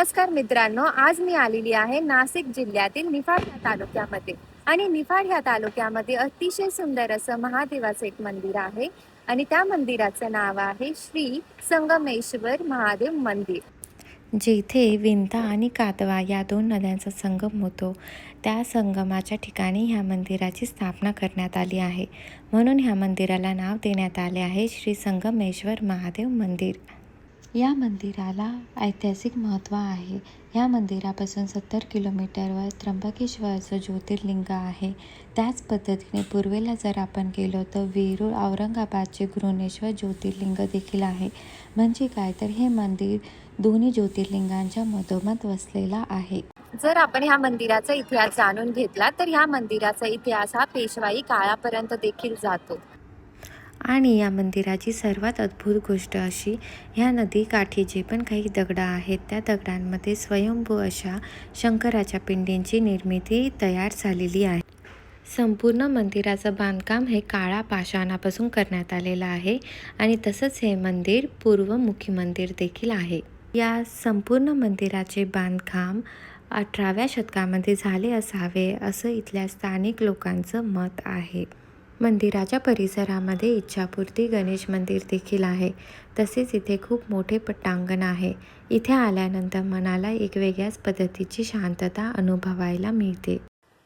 नमस्कार मित्रांनो आज मी आलेली आहे नाशिक जिल्ह्यातील निफाड या तालुक्यामध्ये. आणि निफाड या तालुक्यामध्ये अतिशय सुंदर असं महादेवाचं एक मंदिर आहे. आणि त्या मंदिराचं नाव आहे श्री संगमेश्वर महादेव मंदिर. जेथे विंता आणि कातवा या दोन नद्यांचा संगम होतो. त्या संगमाच्या ठिकाणी ह्या मंदिराची स्थापना करण्यात आली आहे. म्हणून ह्या मंदिराला नाव देण्यात आले आहे श्री संगमेश्वर महादेव मंदिर. या मंदिराला ऐतिहासिक महत्त्व आहे. या मंदिरापासून सत्तर किलोमीटरवर त्र्यंबकेश्वरचं ज्योतिर्लिंग आहे. त्याच पद्धतीने पूर्वेला जर आपण गेलो तर वेरूळ औरंगाबादचे घृणेश्वर ज्योतिर्लिंग देखील आहे. म्हणजे काय? तर हे मंदिर दोन्ही ज्योतिर्लिंगांच्या मधोमध वसलेला आहे. जर आपण ह्या मंदिराचा इतिहास जाणून घेतला तर ह्या मंदिराचा इतिहास हा पेशवाई काळापर्यंत देखील जातो. आणि या मंदिराची सर्वात अद्भुत गोष्ट अशी ह्या नदीकाठी जे पण काही दगडं आहेत त्या दगडांमध्ये स्वयंभू अशा शंकराच्या पिंडींची निर्मिती तयार झालेली आहे. संपूर्ण मंदिराचं बांधकाम हे काळा पाषाणापासून करण्यात आलेलं आहे आणि तसंच हे मंदिर पूर्वमुखी मंदिर देखील आहे. या संपूर्ण मंदिराचे बांधकाम अठराव्या शतकामध्ये झाले असावे असं इथल्या स्थानिक लोकांचं मत आहे. मंदिराच्या परिसरामध्ये इच्छापूर्ती गणेश मंदिर देखील आहे. तसेच इथे खूप मोठे पटांगण आहे. इथे आल्यानंतर मनाला एक वेगळ्याच पद्धतीची शांतता अनुभवायला मिळते.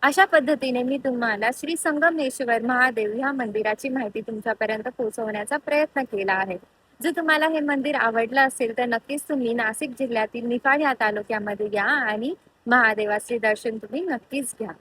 अशा पद्धतीने मी तुम्हाला श्री संगमेश्वर महादेव ह्या मंदिराची माहिती तुमच्यापर्यंत पोहोचवण्याचा प्रयत्न केला आहे. जर तुम्हाला हे मंदिर आवडलं असेल तर नक्कीच तुम्ही नाशिक जिल्ह्यातील निफाड या तालुक्यामध्ये या आणि महादेवाचे दर्शन तुम्ही नक्कीच घ्या.